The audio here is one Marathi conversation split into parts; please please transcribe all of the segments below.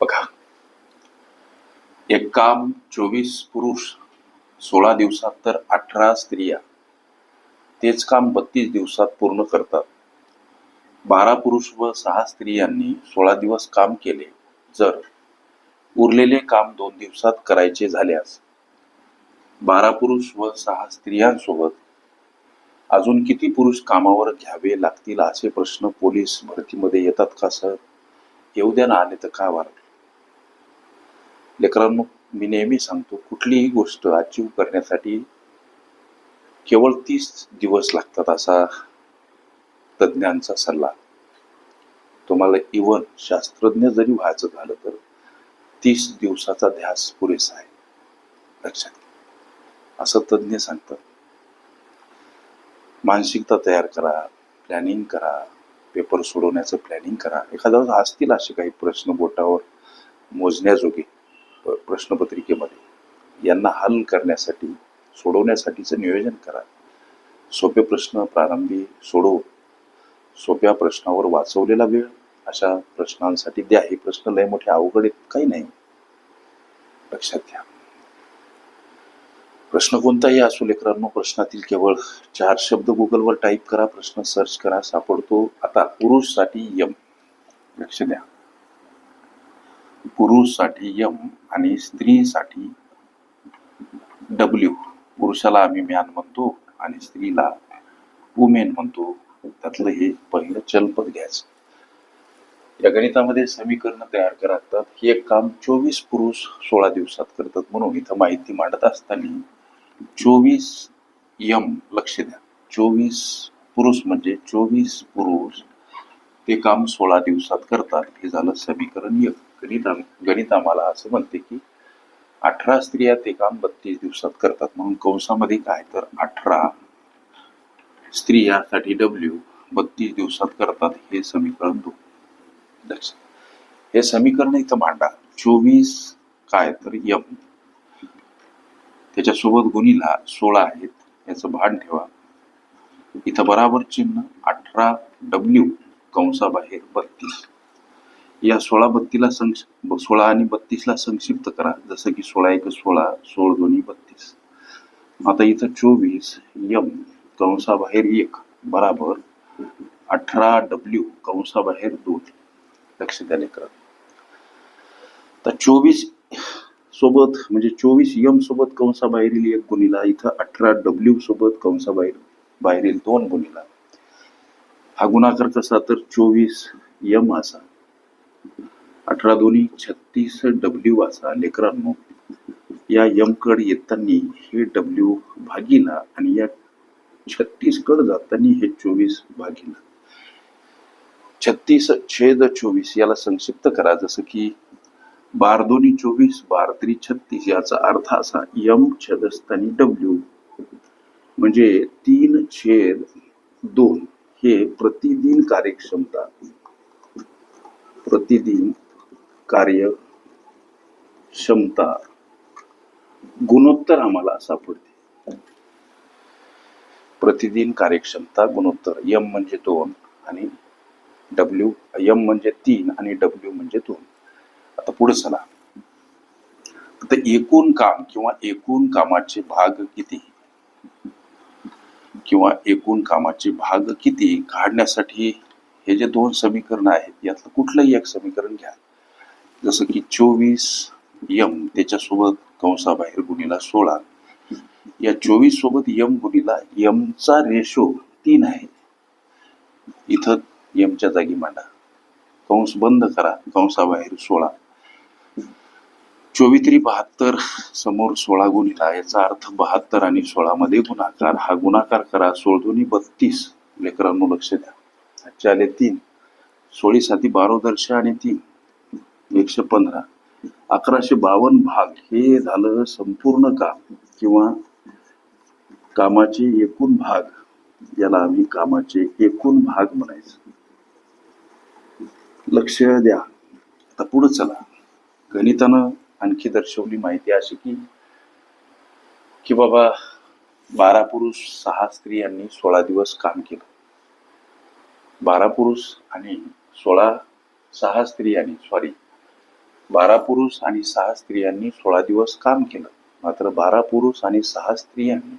बघा. एक काम चोवीस पुरुष सोळा दिवसात तर अठरा स्त्रिया. तेच काम बत्तीस दिवसात पूर्ण करतात. बारा पुरुष व सहा स्त्रियांनी सोळा दिवस काम केले. जर उरलेले काम दोन दिवसात करायचे झाल्यास बारा पुरुष व सहा स्त्रियांसोबत अजून किती पुरुष कामावर घ्यावे लागतील असे प्रश्न पोलीस भरतीमध्ये येतात का सर? येऊ द्या ना आले तर काय वार? लेकरांनो मी नेहमी सांगतो कुठलीही गोष्ट अचीव करण्यासाठी केवळ तीस दिवस लागतात असा तज्ज्ञांचा सल्ला. तुम्हाला इवन शास्त्रज्ञ जरी व्हायचं झालं तर तीस दिवसाचा ध्यास पुरेसा आहे. लक्षात घ्या. असं तज्ज्ञ सांगतात. मानसिकता तयार करा प्लॅनिंग करा पेपर सोडवण्याचं प्लॅनिंग करा. एखाद्या असतील असे काही प्रश्न बोटावर मोजण्याजोगे. प्रश्नपत्रिकेमध्ये. यांना हल करण्यासाठी सोडवण्यासाठीचं नियोजन करा. सोपे प्रश्न प्रारंभी सोडवून सोप्या प्रश्नावर वाचवलेला वेळ अशा प्रश्नांसाठी द्या. हे प्रश्न लय मोठे अवघड आहेत काही नाही. लक्षात घ्या. प्रश्न कोणताही असो लेकरांनो प्रश्नातील केवळ चार शब्द गुगलवर टाईप करा. प्रश्न सर्च करा सापडतो. आता पुरुषसाठी यम लक्ष द्या. पुरुषसाठी यम आणि स्त्रीसाठी डब्ल्यू पुरुषाला आम्ही म्यान म्हणतो आणि स्त्रीला वुमेन म्हणतो. त्यातलं हे पहिलं चलपद घ्यायचं. या गणितामध्ये समीकरण तयार करतात हे एक काम चोवीस पुरुष सोळा दिवसात करतात म्हणून इथं माहिती मांडत असताना चोवीस यम लक्ष द्या. चोवीस पुरुष म्हणजे चोवीस पुरुष ते काम सोळा दिवसात करतात. हे झालं समीकरण एक. गणित गणित आम्हाला असं म्हणते की अठरा स्त्रिया ते काम बत्तीस दिवसात करतात. म्हणून कंसामध्ये काय? तर अठरा स्त्रियासाठी डब्ल्यू बत्तीस दिवसात करतात. हे समीकरण दोन. हे समीकरण इथं मांडा. चोवीस काय? तर यम त्याच्यासोबत गुणीला सोळा आहेत. याचं भान ठेवा. इथं बराबर चिन्ह अठरा डब्ल्यू कंसाबाहेर बत्तीस. या सोळा बत्तीला संक्ष सोळा आणि बत्तीसला संक्षिप्त करा. जसं की सोळा एक सोळा सोळ दोन्ही बत्तीस. आता इथं चोवीस यम कंसाबाहेर एक बराबर अठरा डब्ल्यू कंसाबाहेर दोन. लक्ष द्या करा. तर चोवीस सोबत म्हणजे चोवीस यम सोबत कंसाबाहेरील एक गुणिला इथं अठरा डब्ल्यू सोबत कंसाबाहेर बाहेरील दोन गुणिला. हा गुणाकार कसा? तर चोवीस यम असा. अठरा दोन्ही छत्तीस डब्ल्यू असा लेकरांनो. या यमकड येताना हे डब्ल्यू भागीला आणि या छत्तीस कड जाताना हे चोवीस भागीला. छत्तीस छेद चोवीस याला संक्षिप्त करा. जसं की बार दोन्ही चोवीस बार त्रि छत्तीस याचा अर्थ असा यम छेदस्थानी डब्ल्यू. म्हणजे तीन छेद दोन हे प्रतिदिन कार्यक्षमता. प्रतिदिन कार्य क्षमता गुणोत्तर आम्हाला सापडते प्रतिदिन कार्यक्षमता गुणोत्तर यम म्हणजे दोन आणि डब्ल्यू यम म्हणजे तीन आणि डब्ल्यू म्हणजे दोन. आता पुढे चला. आता एकूण काम किंवा एकूण कामाचे भाग किती? किंवा एकूण कामाचे भाग किती? काढण्यासाठी हे जे दोन समीकरण आहेत यातलं कुठलंही एक समीकरण घ्या. जसं की चोवीस यम त्याच्यासोबत कंसाबाहेर गुणीला सोळा. या चोवीस सोबत यम गुणीला यमचा रेशो तीन आहे. इथं यमच्या जागी मांडा. कंस बंद करा. कंसाबाहेर सोळा. चोवीस बहात्तर समोर सोळा गुणीला. याचा अर्थ बहात्तर आणि सोळा मध्ये गुणाकार. हा गुणाकार करा. सोळ दोन्ही बत्तीस. लेकरांनो लक्ष द्या. आजच्या आले तीन. सोळी साती आणि तीन. एकशे पंधरा. अकराशे बावन्न भाग हे झालं संपूर्ण काम किंवा कामाचे एकूण भाग. याला आम्ही कामाचे एकूण भाग म्हणायचं. लक्ष द्या. आता पुढे चला. गणितानं आणखी दर्शवली माहिती अशी की की बाबा बारा पुरुष सहा स्त्रियांनी सोळा दिवस काम केलं. बारा पुरुष आणि सोळा सहा स्त्रियांनी सॉरी बारा पुरुष आणि सहा स्त्रियांनी सोळा दिवस काम केलं. मात्र बारा पुरुष आणि सहा स्त्रियांनी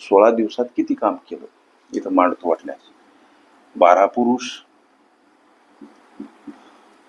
सोळा दिवसात किती काम केलं? इथं मांडतो वाटल्यास बारा पुरुष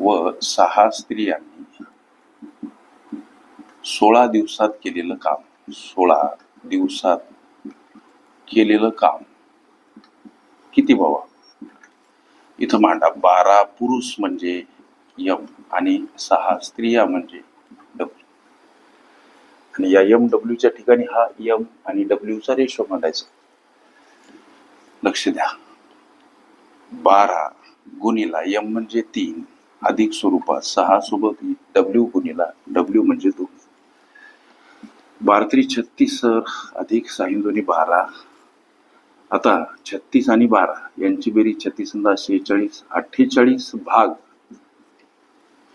व सहा स्त्रियांनी सोळा दिवसात केलेलं काम. सोळा दिवसात केलेलं काम. किती बाबा इथं मांडा. बारा पुरुष म्हणजे यम आणि सहा स्त्रिया म्हणजे डब्ल्यू. आणि या एम डब्ल्यूच्या ठिकाणी हा यम आणि डब्ल्यूचा रेशो मांडायचा लक्ष द्या. बारा गुणिला यम म्हणजे तीन अधिक स्वरूपात सहा सोबत डब्ल्यू गुणिला डब्ल्यू म्हणजे दोन. बारत्री छत्तीस अधिक साहिंदोनी बारा. आता छत्तीस आणि बारा यांची बेरीज छत्तीस शेहेचाळीस अठ्ठेचाळीस भाग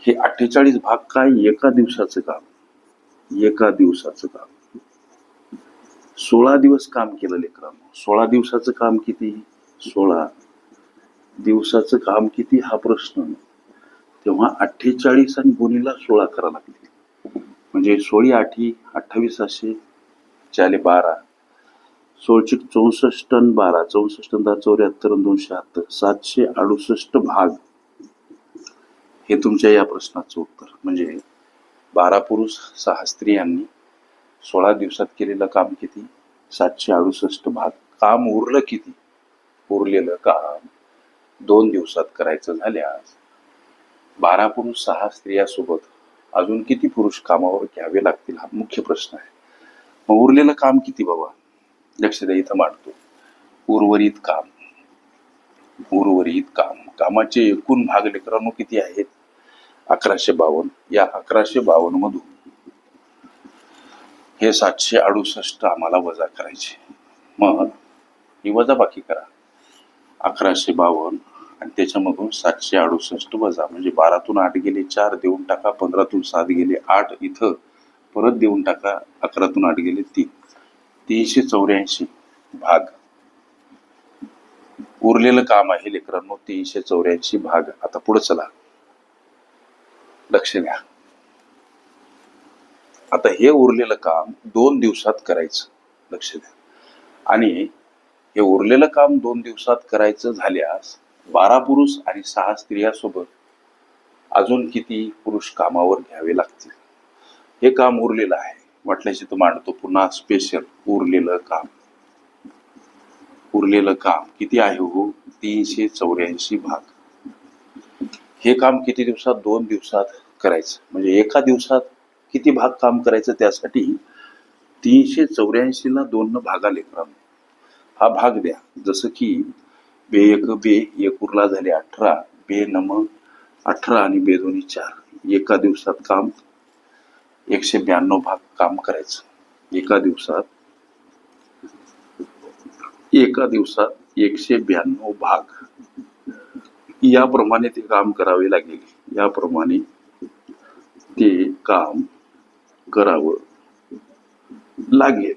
हे अठ्ठेचाळीस भाग काय? एका दिवसाचं काम. एका दिवसाचं काम. सोळा दिवस काम केलं लेकरांनो. सोळा दिवसाचं काम किती? सोळा. दिवसाचं काम किती? हा प्रश्न. तेव्हा अठ्ठेचाळीस आणि गुणीला सोळा करा लागतील म्हणजे सोळी आठी अठ्ठावीस असे चाले बारा. सोळशे चौसष्ट बारा. चौसष्ट दहा चौऱ्याहत्तर दोनशे शहात्तर सातशे अडुसष्ट भाग. हे तुमच्या या प्रश्नाचं उत्तर. म्हणजे बारा पुरुष सहा स्त्रियांनी सोळा दिवसात केलेलं काम किती? सातशे अडुसष्ट भाग. काम उरलं किती? उरलेलं काम दोन दिवसात करायचं झाल्यास बारा पुरुष सहा स्त्रियासोबत अजून किती पुरुष कामावर घ्यावे लागतील? हा मुख्य प्रश्न आहे. मग उरलेलं काम किती बाबा? लक्ष द्या इथं मांडतो. उर्वरित काम. उर्वरित काम. कामाचे एकूण भाग लेकरांनो किती आहेत? अकराशे बावन्न. या अकराशे बावन्न मधून हे सातशे अडुसष्ट आम्हाला वजा करायचे. मग ही वजा बाकी करा. अकराशे बावन्न आणि त्याच्यामधून सातशे अडुसष्ट वजा. म्हणजे बारातून आठ गेले चार देऊन टाका. पंधरातून सात गेले आठ इथं. परत देऊन टाका. अकरातून आठ गेले तीन. तीनशे चौऱ्याऐंशी भाग. उरलेलं काम आहे लेकरांनो तीनशे चौऱ्याऐंशी भाग. आता पुढे चला. लक्ष द्या आता हे उरलेलं काम दोन दिवसात करायचं लक्ष द्या आणि हे उरलेलं काम दोन दिवसात करायचं झाल्यास बारा पुरुष आणि सहा स्त्रियासोबत अजून किती पुरुष कामावर घ्यावे लागतील? हे काम उरलेलं आहे. म्हटल्याशी तो मांडतो पुन्हा स्पेशल उरलेलं काम. उरलेलं काम किती आहे हो? तीनशे चौऱ्याऐंशी भाग. हे काम किती दिवसात? दोन दिवसात करायचं. म्हणजे एका दिवसात किती भाग काम करायचं त्यासाठी तीनशे चौऱ्याऐंशीला दोन भागाले लेकरांनो हा भाग द्या. जसं की बे एक बे एक उरला झाले अठरा बे नम अठरा आणि बे दोन्ही चार. एका दिवसात काम एकशे ब्याण्णव भाग काम करायचं. एका दिवसात एका दिवसात एकशे ब्याण्णव भाग. याप्रमाणे ते काम करावे लागेल. याप्रमाणे ते काम करावं लागेल.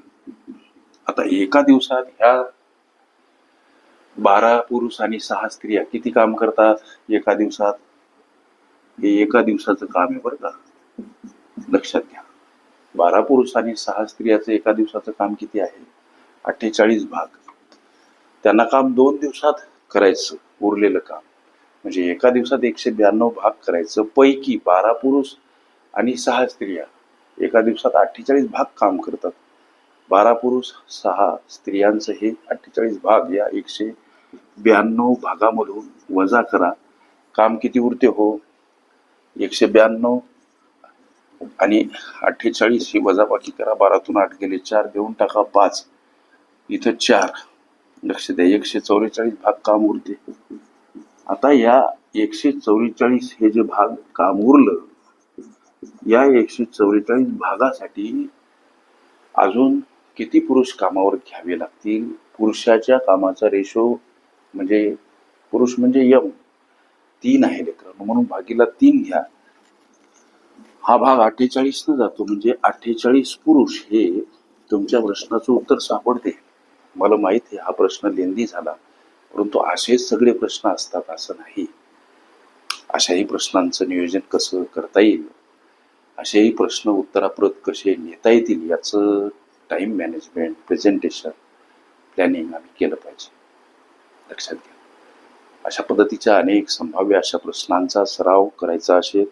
आता एका दिवसात ह्या बारा पुरुष आणि सहा स्त्रिया किती काम करतात एका दिवसात? हे एका दिवसाचं काम आहे बरं का. लक्षात घ्या. बारा पुरुष आणि सहा स्त्रियाचं एका दिवसाचं काम किती आहे? अठ्ठेचाळीस भाग. त्यांना काम दोन दिवसात करायचं उरलेलं काम. म्हणजे एका दिवसात एकशे ब्याण्णव भाग करायचं पैकी बारा पुरुष आणि सहा स्त्रिया. एका दिवसात अठ्ठेचाळीस भाग काम करतात. बारा पुरुष सहा स्त्रियांचं हे अठ्ठेचाळीस भाग या एकशे ब्याण्णव भागामधून वजा करा. काम किती उरते हो? एकशे ब्याण्णव आणि अठ्ठेचाळीस ही वजाबाकी करा. बारातून आठ गेले चार देऊन टाका पाच. इथं चार. लक्ष द्या एकशे चौवेचाळीस भाग काम उरते. आता या एकशे चौवेचाळीस हे जे भाग काम उरलं या एकशे चौवेचाळीस भागासाठी अजून किती पुरुष कामावर घ्यावे लागतील? पुरुषाच्या कामाचा रेशो म्हणजे पुरुष म्हणजे यम. तीन आहे लेकरांनो म्हणून भागीला तीन घ्या. हा भाग अठ्ठेचाळीस न जातो. म्हणजे अठ्ठेचाळीस पुरुष हे तुमच्या प्रश्नाचं उत्तर सापडते. मला माहीत आहे हा प्रश्न लेंदी झाला. परंतु असेच सगळे प्रश्न असतात असं नाही. अशाही प्रश्नांचं नियोजन कसं करता येईल? असेही प्रश्न उत्तराप्रत कसे नेता येतील याचं टाईम मॅनेजमेंट प्रेझेंटेशन प्लॅनिंग आम्ही केलं पाहिजे. लक्षात घ्या. अशा पद्धतीच्या अनेक संभाव्य अशा प्रश्नांचा सराव करायचा असेल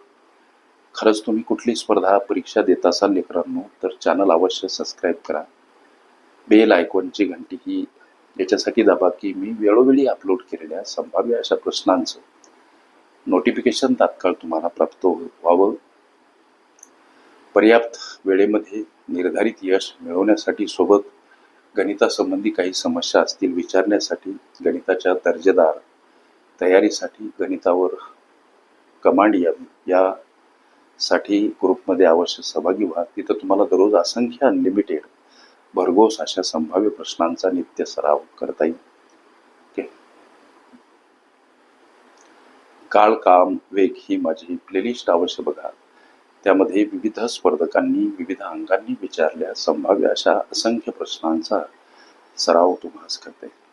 खरंच तुम्ही कुठली स्पर्धा परीक्षा देत असाल लेकरांनो तर चॅनल अवश्य सबस्क्राईब करा. बेल आयकॉनची घंटी ही याच्यासाठी दाबा की मी वेळोवेळी अपलोड केलेल्या संभाव्य अशा प्रश्नांचं नोटिफिकेशन तात्काळ तुम्हाला प्राप्त व्हावं. पर्याप्त वेळेमध्ये निर्धारित यश मिळवण्यासाठी सोबत गणितासंबंधी काही समस्या असतील विचारण्यासाठी गणिताच्या दर्जेदार तयारीसाठी गणितावर कमांड यावी यासाठी ग्रुपमध्ये अवश्य सहभागी व्हा. तिथं तुम्हाला दररोज असंख्य अनलिमिटेड भरघोस अशा संभाव्य प्रश्नांचा नित्य सराव करता येईल. काळ काम वेग ही माझी प्लेलिस्ट अवश्य बघा. त्यामध्ये विविध स्पर्धकांनी विविध अंगांनी विचारल्या संभाव्य अशा असंख्य प्रश्नांचा सराव तुम्हाला करता येईल.